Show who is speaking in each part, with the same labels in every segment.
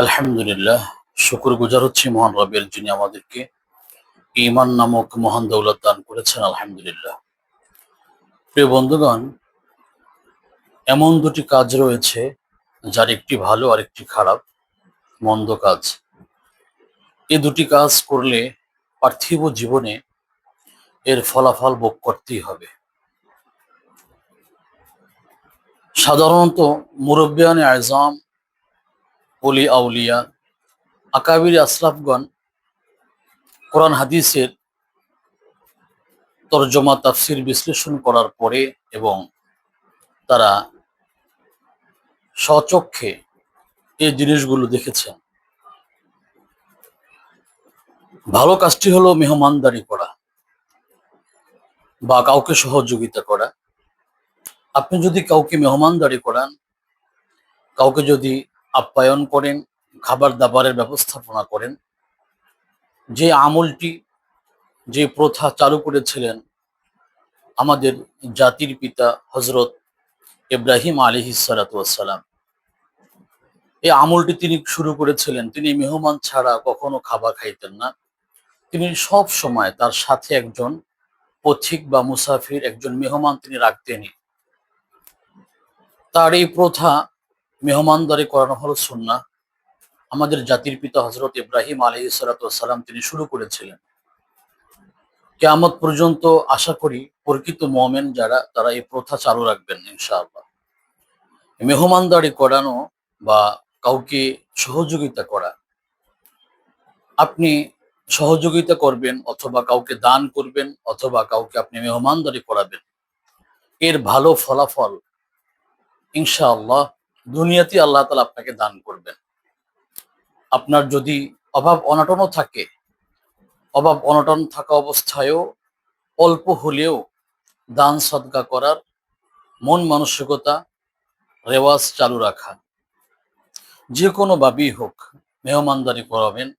Speaker 1: আলহামদুলিল্লাহ শুকুর গুজার হচ্ছে মহান রবের যিনি আমাদেরকে ইমান নামক মহান দৌলত দান করেছেন, আলহামদুলিল্লাহ। প্রিয় বন্ধুগণ, এমন দুটি কাজ রয়েছে, যার একটি ভালো আর একটি খারাপ, মন্দ কাজ। এ দুটি কাজ করলে পার্থিব জীবনে এর ফলাফল ভোগ করতেই হবে। সাধারণত মুরব্বিয়ানে আজম অলি আউলিয়া, আকাবির আসলাফগণ কোরআন হাদিসের তর্জমা, তাফসির বিশ্লেষণ করার পরে এবং তারা স্বচক্ষে এই জিনিসগুলো দেখেছেন। ভালো কাজটি হলো মেহমানদারি করা বা কাউকে সহযোগিতা করা। আপনি যদি কাউকে মেহমানদারি করান, কাউকে যদি আপ্যায়ন করেন খাবার দাবারের ব্যবস্থাপনা করেন। যে আমলটি, যে প্রথা চালু করেছিলেন আমাদের জাতির পিতা হজরত ইব্রাহিম আলী সালাতাম এই আমলটি তিনি শুরু করেছিলেন। তিনি মেহমান ছাড়া কখনো খাবার খাইতেন না। তিনি সব সময় তার সাথে একজন পথিক বা মুসাফির, একজন মেহমান তিনি রাখতেনই। তার এই প্রথা মেহমানদারি করানো হলো সুন্না আমাদের জাতির পিতা হজরত ইব্রাহিম আলহ সালাম তিনি শুরু করেছিলেন। কেয়ামত পর্যন্ত আশা করি প্রকৃত মোমেন যারা, তারা এই প্রথা চালু রাখবেন ইনশাআল্লাহ। মেহমানদারি করানো বা কাউকে সহযোগিতা করা, আপনি সহযোগিতা করবেন অথবা কাউকে দান করবেন অথবা কাউকে আপনি মেহমানদারি করাবেন, এর ভালো ফলাফল ইনশাআল্লাহ দুনিয়াতে আল্লাহ তালা আপনাকে দান করবেন। আপনার যদি অভাব অনটনও থাকে, অভাব অনটন থাকা অবস্থায়ও অল্প হলেও দান সদকা করার মন মানসিকতা, রেওয়াজ চালু রাখা। যে কোনো ভাবেই হোক, মেহমানদারি করাবেন,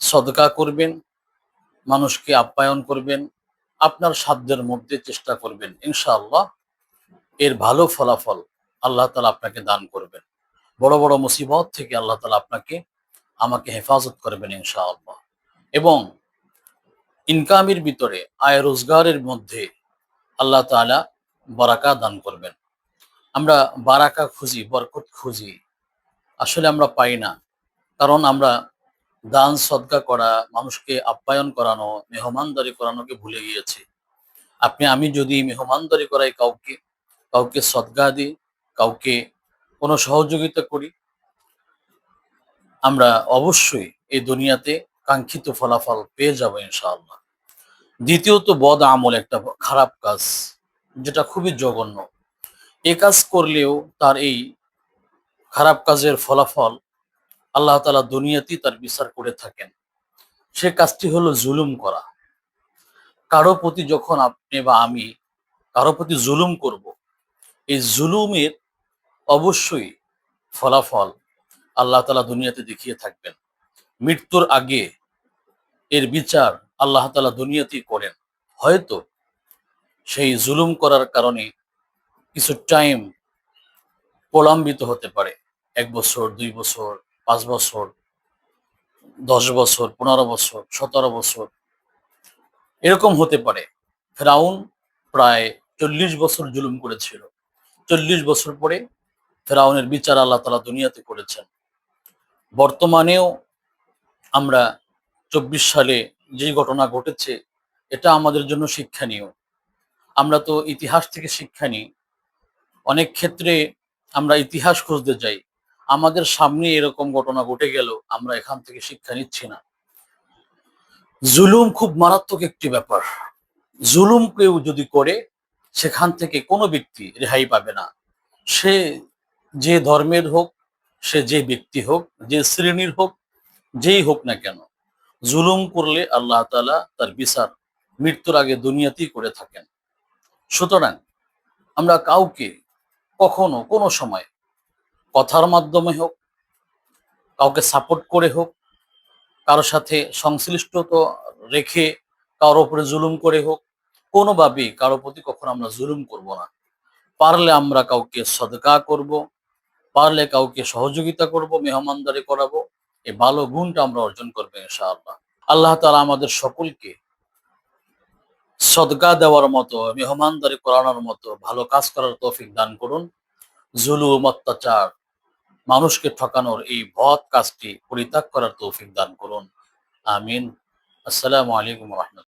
Speaker 1: সদকা করবেন, মানুষকে আপ্যায়ন করবেন, আপনার সাধ্যের মধ্যে চেষ্টা করবেন, ইনশাআল্লাহ এর ভালো ফলাফল আল্লাহ তালা আপনাকে দান করবেন। বড় বড় মুসিবত থেকে আল্লাহ তালা আপনাকে আমাকে হেফাজত করবেন ইনশাআল্লাহ। এবং ইনকামের ভিতরে, আয় রোজগারের মধ্যে আল্লাহ তালা বারাকা দান করবেন। আমরা বারাকা খুঁজি, বরকত খুঁজি, আসলে আমরা পাই না। কারণ আমরা দান, সদকা করা, মানুষকে আপ্যায়ন করানো, মেহমানদারি করানোকে ভুলে গিয়েছি। আপনি, আমি যদি মেহমানদারি করাই কাউকে কাউকে সদগা দিই কাউকে কোনো সহযোগিতা করি, আমরা অবশ্যই এই দুনিয়াতে কাঙ্ক্ষিত ফলাফল পেয়ে যাব ইনশাআল্লাহ। দ্বিতীয়ত বদ আমল একটা খারাপ কাজ, যেটা খুবই জঘন্য। এ কাজ করলেও তার এই খারাপ কাজের ফলাফল আল্লাহ তালা দুনিয়াতেই তার বিচার করে থাকেন। সে কাজটি হলো জুলুম করা। কারও প্রতি যখন আপনি বা আমি কারও প্রতি জুলুম করব, এই জুলুমের অবশ্যই ফলাফল আল্লাহ তালা দুনিয়াতে দেখিয়ে থাকবেন। মৃত্যুর আগে এর বিচার আল্লাহ তালা দুনিয়াতেই করেন। হয়তো সেই জুলুম করার কারণে কিছু টাইম প্রলম্বিত হতে পারে। এক বছর, দুই বছর, পাঁচ বছর, দশ বছর, পনেরো বছর, সতেরো বছর, এরকম হতে পারে। ফেরাউন প্রায় চল্লিশ বছর জুলুম করেছিল। চল্লিশ বছর পরে ফেরাউনের বিচার আল্লাহ তালা দুনিয়াতে করেছেন। বর্তমানেও আমরা চব্বিশ সালে যে ঘটনা ঘটেছে, এটা আমাদের জন্য শিক্ষণীয়। আমরা তো ইতিহাস থেকে শিক্ষা নিই। অনেক ক্ষেত্রে আমরা ইতিহাস খুঁজতে যাই। আমাদের সামনে এরকম ঘটনা ঘটে গেল, আমরা এখান থেকে শিক্ষা নিচ্ছি না। জুলুম খুব মারাত্মক একটি ব্যাপার। জুলুম কেউ যদি করে, সেখান থেকে কোনো ব্যক্তি রেহাই পাবে না। সে যে ধর্মের হোক, সে যে ব্যক্তি হোক, যে শ্রেণির হোক, যেই হোক না কেন, জুলুম করলে আল্লাহ তালা তার বিচার মৃত্যুর আগে দুনিয়াতেই করে থাকেন। সুতরাং আমরা কাউকে কখনো কোনো সময় কথার মাধ্যমে হোক, কাউকে সাপোর্ট করে হোক, কারও সাথে সংশ্লিষ্টতা রেখে কারোর উপরে জুলুম করে হোক, কোনোভাবেই কারও প্রতি কখনো আমরা জুলুম করব না। পারলে আমরা কাউকে সদকা করব পারলে কাউকে সহযোগিতা করব, মেহমানদারি করাবো এই ভালো গুণটা আমরা অর্জন করব ইনশাআল্লাহ। আল্লাহ তাআলা আমাদের সকলকে সদকা দেওয়ার মতো, মেহমানদারি করানোর মতো ভালো কাজ করার তৌফিক দান করুন। জুলুম, অত্যাচার, মানুষকে ঠকানোর এই বদ কাজটি পরিত্যাগ করার তৌফিক দান করুন। আমিন। আসসালামু আলাইকুম রহমতুল্লাহ।